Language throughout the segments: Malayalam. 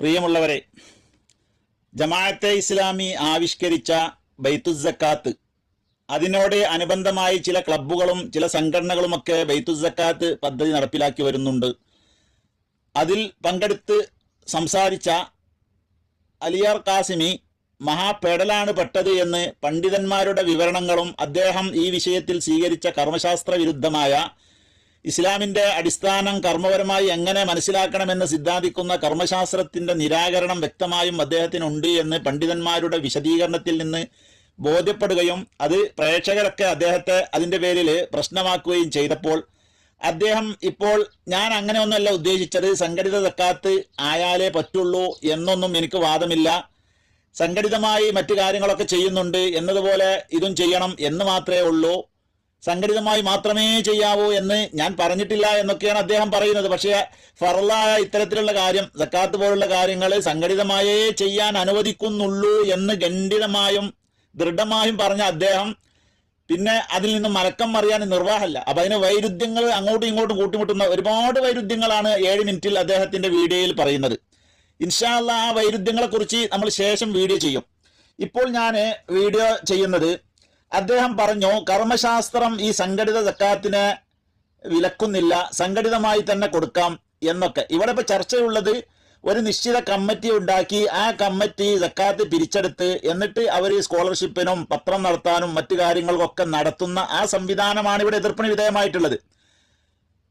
പ്രിയമുള്ളവരെ ജമാഅത്തെ ഇസ്ലാമി ആവിഷ്കരിച്ച ബൈത്തുസക്കാത്ത് അതിനോട് അനുബന്ധമായി ചില ക്ലബ്ബുകളും ചില സംഘടനകളുമൊക്കെ ബൈത്തുസക്കാത്ത് പദ്ധതി നടപ്പിലാക്കി വരുന്നുണ്ട്. അതിൽ പങ്കെടുത്ത് സംസാരിച്ച അലിയാർ കാസിമി മഹാപെടലാണ് പെട്ടത് എന്ന് പണ്ഡിതന്മാരുടെ വിവരണങ്ങളും അദ്ദേഹം ഈ വിഷയത്തിൽ സ്വീകരിച്ച കർമ്മശാസ്ത്ര വിരുദ്ധമായ ഇസ്ലാമിന്റെ അടിസ്ഥാനം കർമ്മപരമായി എങ്ങനെ മനസ്സിലാക്കണമെന്ന് സിദ്ധാന്തിക്കുന്ന കർമ്മശാസ്ത്രത്തിന്റെ നിരാകരണം വ്യക്തമായും അദ്ദേഹത്തിനുണ്ട് എന്ന് പണ്ഡിതന്മാരുടെ വിശദീകരണത്തിൽ നിന്ന് ബോധ്യപ്പെടുകയും അത് പ്രേക്ഷകരൊക്കെ അദ്ദേഹത്തെ അതിന്റെ പേരിൽ പ്രശ്നമാക്കുകയും ചെയ്തപ്പോൾ അദ്ദേഹം ഇപ്പോൾ ഞാൻ അങ്ങനെയൊന്നുമല്ല ഉദ്ദേശിച്ചത് സംഘടിത തക്കാത്ത് ആയാലേ പറ്റുള്ളൂ എന്നൊന്നും എനിക്ക് വാദമില്ല. സംഘടിതമായി മറ്റു കാര്യങ്ങളൊക്കെ ചെയ്യുന്നുണ്ട് എന്നതുപോലെ ഇതും ചെയ്യണം എന്ന് മാത്രമേ ഉള്ളൂ. സംഘടിതമായി മാത്രമേ ചെയ്യാവൂ എന്ന് ഞാൻ പറഞ്ഞിട്ടില്ല എന്നൊക്കെയാണ് അദ്ദേഹം പറയുന്നത്. പക്ഷേ ഫറലായ ഇത്തരത്തിലുള്ള കാര്യം സക്കാത്ത് പോലുള്ള കാര്യങ്ങൾ സംഘടിതമായേ ചെയ്യാൻ അനുവദിക്കുന്നുള്ളൂ എന്ന് ഖണ്ഡിതമായും ദൃഢമായും പറഞ്ഞ അദ്ദേഹം പിന്നെ അതിൽ നിന്ന് മലക്കം മറിയാൻ നിർവാഹമല്ല അപ്പൊ അതിന് വൈരുദ്ധ്യങ്ങൾ അങ്ങോട്ടും ഇങ്ങോട്ടും കൂട്ടിമുട്ടുന്ന ഒരുപാട് വൈരുദ്ധ്യങ്ങളാണ് ഏഴ് മിനിറ്റിൽ അദ്ദേഹത്തിന്റെ വീഡിയോയിൽ പറയുന്നത്. ഇൻഷാല്ല ആ വൈരുദ്ധ്യങ്ങളെ കുറിച്ച് നമ്മൾ ശേഷം വീഡിയോ ചെയ്യും. ഇപ്പോൾ ഞാൻ വീഡിയോ ചെയ്യുന്നത് അദ്ദേഹം പറഞ്ഞു കർമ്മശാസ്ത്രം ഈ സംഘടിത സക്കാത്തിനെ വിലക്കുന്നില്ല സംഘടിതമായി തന്നെ കൊടുക്കാം എന്നൊക്കെ. ഇവിടെ ഇപ്പൊ ചർച്ചയുള്ളത് ഒരു നിശ്ചിത കമ്മിറ്റി ഉണ്ടാക്കി ആ കമ്മിറ്റി സക്കാത്ത് പിരിച്ചെടുത്ത് എന്നിട്ട് അവർ സ്കോളർഷിപ്പിനും പത്രം നടത്താനും മറ്റു കാര്യങ്ങൾക്കൊക്കെ നടത്തുന്ന ആ സംവിധാനമാണ് ഇവിടെ എതിർപ്പിന് വിധേയമായിട്ടുള്ളത്.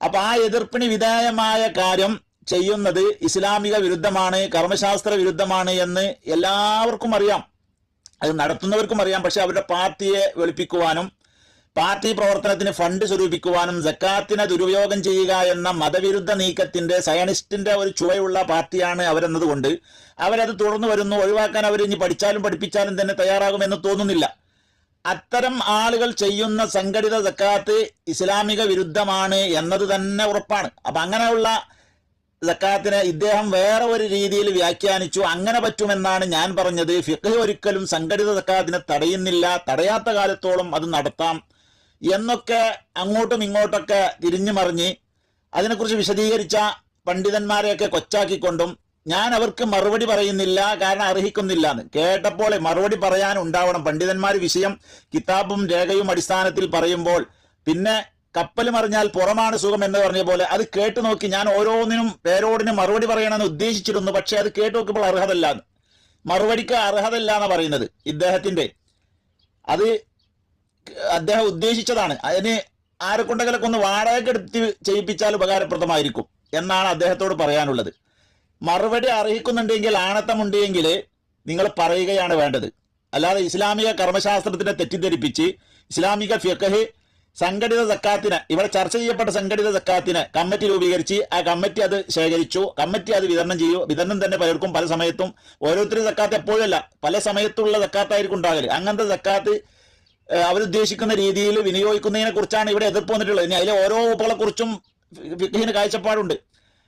അപ്പൊ ആ എതിർപ്പിന് വിധേയമായ കാര്യം ചെയ്യുന്നത് ഇസ്ലാമിക വിരുദ്ധമാണ് കർമ്മശാസ്ത്ര വിരുദ്ധമാണ് എന്ന് എല്ലാവർക്കും അറിയാം. അത് നടത്തുന്നവർക്കും അറിയാം. പക്ഷെ അവരുടെ പാർട്ടിയെ വെളുപ്പിക്കുവാനും പാർട്ടി പ്രവർത്തനത്തിന് ഫണ്ട് സ്വരൂപിക്കുവാനും ജക്കാത്തിനെ ദുരുപയോഗം ചെയ്യുക എന്ന മതവിരുദ്ധ നീക്കത്തിന്റെ സയനിസ്റ്റിന്റെ ഒരു ചുവയുള്ള പാർട്ടിയാണ് അവരെന്നതുകൊണ്ട് അവരത് തുടർന്നു വരുന്നു. ഒഴിവാക്കാൻ അവർ ഇനി പഠിച്ചാലും പഠിപ്പിച്ചാലും തന്നെ തയ്യാറാകുമെന്ന് തോന്നുന്നില്ല. അത്തരം ആളുകൾ ചെയ്യുന്ന സംഘടിത ജക്കാത്ത് ഇസ്ലാമിക വിരുദ്ധമാണ് എന്നത് തന്നെ ഉറപ്പാണ്. അപ്പൊ അങ്ങനെയുള്ള സക്കാത്തിനെ ഇദ്ദേഹം വേറെ ഒരു രീതിയിൽ വ്യാഖ്യാനിച്ചു. അങ്ങനെ പറ്റുമെന്നാണ് ഞാൻ പറഞ്ഞത്. ഫിഖ് ഒരിക്കലും സംഘടിത സക്കാത്തിനെ തടയുന്നില്ല. തടയാത്ത കാലത്തോളം അത് നടത്താം എന്നൊക്കെ അങ്ങോട്ടും ഇങ്ങോട്ടൊക്കെ തിരിഞ്ഞു മറിഞ്ഞ് അതിനെക്കുറിച്ച് വിശദീകരിച്ച പണ്ഡിതന്മാരെയൊക്കെ കൊച്ചാക്കിക്കൊണ്ടും ഞാൻ അവർക്ക് മറുപടി പറയുന്നില്ല കാരണം അർഹിക്കുന്നില്ല എന്ന് കേട്ടപ്പോൾ മറുപടി പറയാൻ ഉണ്ടാവണം. പണ്ഡിതന്മാർ വിഷയം കിതാബും രേഖയും അടിസ്ഥാനത്തിൽ പറയുമ്പോൾ പിന്നെ കപ്പൽ മറിഞ്ഞാൽ പുറമാണ് സുഖം എന്ന് പറഞ്ഞ പോലെ അത് കേട്ടു നോക്കി ഞാൻ ഓരോന്നിനും പേരോടിന് മറുപടി പറയണമെന്ന് ഉദ്ദേശിച്ചിരുന്നു. പക്ഷെ അത് കേട്ടു നോക്കുമ്പോൾ അർഹതല്ല മറുപടിക്ക് അർഹതല്ല എന്ന് പറയുന്നത് ഇദ്ദേഹത്തിന്റെ. അത് അദ്ദേഹം ഉദ്ദേശിച്ചതാണ്. അതിന് ആരെ കൊണ്ടെങ്കിലൊക്കെ ഒന്ന് വാടകയ്ക്ക് എടുത്ത് ചെയ്യിപ്പിച്ചാൽ ഉപകാരപ്രദമായിരിക്കും എന്നാണ് അദ്ദേഹത്തോട് പറയാനുള്ളത്. മറുപടി അർഹിക്കുന്നുണ്ടെങ്കിൽ ആണത്തമുണ്ടെങ്കിൽ നിങ്ങൾ പറയുകയാണ് വേണ്ടത്. അല്ലാതെ ഇസ്ലാമിക കർമ്മശാസ്ത്രത്തിനെ തെറ്റിദ്ധരിപ്പിച്ച് ഇസ്ലാമിക ഫിഖഹ് സംഘടിത സക്കാത്തിന് ഇവിടെ ചർച്ച ചെയ്യപ്പെട്ട സംഘടിത സക്കാത്തിന് കമ്മിറ്റി രൂപീകരിച്ച് ആ കമ്മിറ്റി അത് ശേഖരിച്ചു. കമ്മിറ്റി അത് വിതരണം ചെയ്യൂ വിതരണം തന്നെ പലർക്കും പല സമയത്തും ഓരോരുത്തരും സക്കാത്ത് എപ്പോഴല്ല പല സമയത്തുള്ള സക്കാത്തായിരിക്കും ഉണ്ടാകൽ. അങ്ങനത്തെ സക്കാത്ത് അവരുദ്ദേശിക്കുന്ന രീതിയിൽ വിനിയോഗിക്കുന്നതിനെ കുറിച്ചാണ് ഇവിടെ എതിർപ്പ് വന്നിട്ടുള്ളത്. ഇനി അതിലെ ഓരോ വകുപ്പുകളെക്കുറിച്ചും കുറിച്ചും ഫിഖിന് കാഴ്ചപ്പാടുണ്ട്.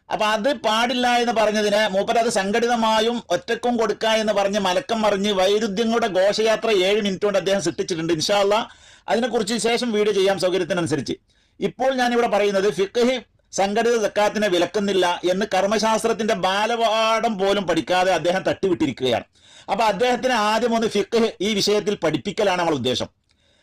അപ്പൊ അത് പാടില്ല എന്ന് പറഞ്ഞതിന് മൂപ്പർ അത് സംഘടിതമായും ഒറ്റക്കും കൊടുക്ക എന്ന് പറഞ്ഞ് മലക്കം മറിഞ്ഞ് വൈരുദ്ധ്യങ്ങളുടെ ഘോഷയാത്ര ഏഴ് മിനിറ്റ് കൊണ്ട് അദ്ദേഹം സൃഷ്ടിച്ചിട്ടുണ്ട്. ഇൻഷാല്ല അതിനെക്കുറിച്ച് ശേഷം വീഡിയോ ചെയ്യാം സൗകര്യത്തിനനുസരിച്ച്. ഇപ്പോൾ ഞാൻ ഇവിടെ പറയുന്നത് ഫിക്കഹി സംഘടിത സക്കാത്തിനെ വിലക്കുന്നില്ല എന്ന് കർമ്മശാസ്ത്രത്തിന്റെ ബാലപാഠം പോലും പഠിക്കാതെ അദ്ദേഹം തട്ടിവിട്ടിരിക്കുകയാണ്. അപ്പൊ അദ്ദേഹത്തിന് ആദ്യം ഒന്ന് ഫിഖ് ഈ വിഷയത്തിൽ പഠിപ്പിക്കലാണ് നമ്മൾ ഉദ്ദേശം.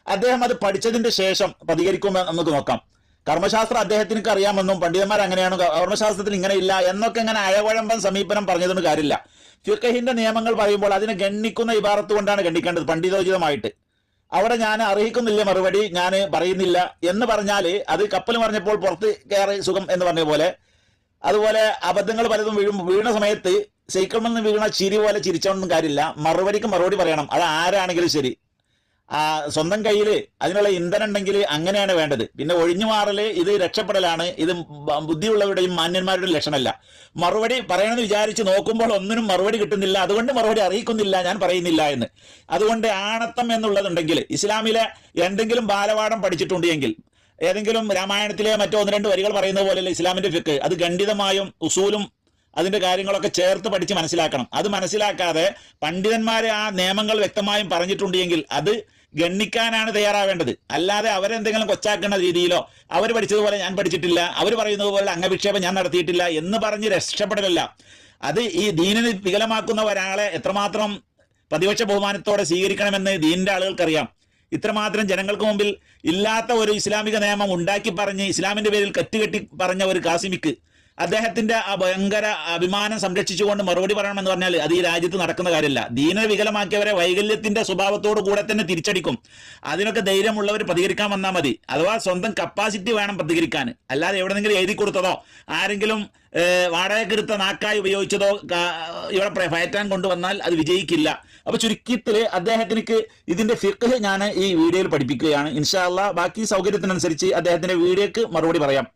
അദ്ദേഹം അത് പഠിച്ചതിന്റെ ശേഷം പ്രതികരിക്കുമെന്ന് നമുക്ക് നോക്കാം. കർമ്മശാസ്ത്രം അദ്ദേഹത്തിന് അറിയാമെന്നും പണ്ഡിതന്മാർ അങ്ങനെയാണ് കർമ്മശാസ്ത്രത്തിൽ ഇങ്ങനെ ഇല്ല എന്നൊക്കെ ഇങ്ങനെ അഴവഴമ്പൻ സമീപനം പറഞ്ഞതുകൊണ്ട് കാര്യമില്ല. ഫിഖഹിന്റെ നിയമങ്ങൾ പറയുമ്പോൾ അതിനെ ഗണ്ണിക്കുന്ന ഇബാറത്ത് കൊണ്ടാണ് ഗണ്ണിക്കേണ്ടത് പണ്ഡിതോചിതമായിട്ട്. അവിടെ ഞാൻ അറിയിക്കുന്നില്ല മറുപടി? ഞാൻ പറയുന്നില്ല എന്ന് പറഞ്ഞാൽ അത് കപ്പൽ മറിഞ്ഞപ്പോൾ പുറത്ത് കയറി സുഖം എന്ന് പറഞ്ഞ പോലെ. അതുപോലെ അബദ്ധങ്ങൾ പലതും വീഴും വീണ സമയത്ത് സൈക്കിളിൽ നിന്ന് വീണ ചിരി പോലെ ചിരിച്ചോണ്ടൊന്നും കാര്യമില്ല. മറുപടിക്ക് മറുപടി പറയണം. അത് ആരാണെങ്കിലും ശരി. സ്വന്തം കയ്യിൽ അതിനുള്ള ഇന്ധനം ഉണ്ടെങ്കിൽ അങ്ങനെയാണ് വേണ്ടത്. പിന്നെ ഒഴിഞ്ഞു മാറൽ ഇത് രക്ഷപ്പെടലാണ് ഇത് ബുദ്ധിയുള്ളവരുടെയും മാന്യന്മാരുടെയും ലക്ഷണമല്ല. മറുപടി പറയണമെന്ന് വിചാരിച്ച് നോക്കുമ്പോൾ ഒന്നിനും മറുപടി കിട്ടുന്നില്ല. അതുകൊണ്ട് മറുപടി അറിയിക്കുന്നില്ല ഞാൻ പറയുന്നില്ല എന്ന്. അതുകൊണ്ട് ആണത്തം എന്നുള്ളതുണ്ടെങ്കിൽ ഇസ്ലാമിലെ എന്തെങ്കിലും ബാലപാഠം പഠിച്ചിട്ടുണ്ടെങ്കിൽ ഏതെങ്കിലും രാമായണത്തിലെ മറ്റോ ഒന്ന് രണ്ട് വരികൾ പറയുന്ന പോലെയല്ല ഇസ്ലാമിന്റെ ഫിക്ക്. അത് ഖണ്ഡിതമായും ഉസൂലും അതിന്റെ കാര്യങ്ങളൊക്കെ ചേർത്ത് പഠിച്ച് മനസ്സിലാക്കണം. അത് മനസ്സിലാക്കാതെ പണ്ഡിതന്മാരെ ആ നിയമങ്ങൾ വ്യക്തമായും പറഞ്ഞിട്ടുണ്ടെങ്കിൽ അത് ഗണ്ണിക്കാനാണ് തയ്യാറാവേണ്ടത്. അല്ലാതെ അവരെന്തെങ്കിലും കൊച്ചാക്കുന്ന രീതിയിലോ അവർ പഠിച്ചതുപോലെ ഞാൻ പഠിച്ചിട്ടില്ല അവർ പറയുന്നത് പോലെ അംഗവിക്ഷേപം ഞാൻ നടത്തിയിട്ടില്ല എന്ന് പറഞ്ഞ് രക്ഷപ്പെടലല്ല. അത് ഈ ദീനിനെ വികലമാക്കുന്ന ഒരാളെ എത്രമാത്രം പ്രതിപക്ഷ ബഹുമാനത്തോടെ സ്വീകരിക്കണമെന്ന് ദീനിന്റെ ആളുകൾക്കറിയാം. ഇത്രമാത്രം ജനങ്ങൾക്ക് മുമ്പിൽ ഇല്ലാത്ത ഒരു ഇസ്ലാമിക നിയമം ഉണ്ടാക്കി പറഞ്ഞ് ഇസ്ലാമിന്റെ പേരിൽ കെട്ടുകെട്ടി പറഞ്ഞ ഒരു കാസിമിക്ക് അദ്ദേഹത്തിന്റെ ആ ഭയങ്കര അഭിമാനം സംരക്ഷിച്ചുകൊണ്ട് മറുപടി പറയണമെന്ന് പറഞ്ഞാൽ അത് ഈ രാജ്യത്ത് നടക്കുന്ന കാര്യമല്ല. ദീന വികലമാക്കിയവരെ വൈകല്യത്തിന്റെ സ്വഭാവത്തോടു കൂടെ തന്നെ തിരിച്ചടിക്കും. അതിനൊക്കെ ധൈര്യമുള്ളവർ പ്രതികരിക്കാൻ വന്നാൽ മതി. അഥവാ സ്വന്തം കപ്പാസിറ്റി വേണം പ്രതികരിക്കാൻ. അല്ലാതെ എവിടെന്നെങ്കിലും എഴുതി കൊടുത്തതോ ആരെങ്കിലും വാടകക്കെടുത്ത നാക്കായി ഉപയോഗിച്ചതോ ഇവിടെ ഫയറ്റാൻ കൊണ്ടുവന്നാൽ അത് വിജയിക്കില്ല. അപ്പൊ ചുരുക്കത്തിൽ അദ്ദേഹത്തിന് ഇതിന്റെ ഫിഖ് ഞാൻ ഈ വീഡിയോയിൽ പഠിപ്പിക്കുകയാണ്. ഇൻഷാല്ല ബാക്കി സൗകര്യത്തിനനുസരിച്ച് അദ്ദേഹത്തിന്റെ വീഡിയോക്ക് മറുപടി പറയാം.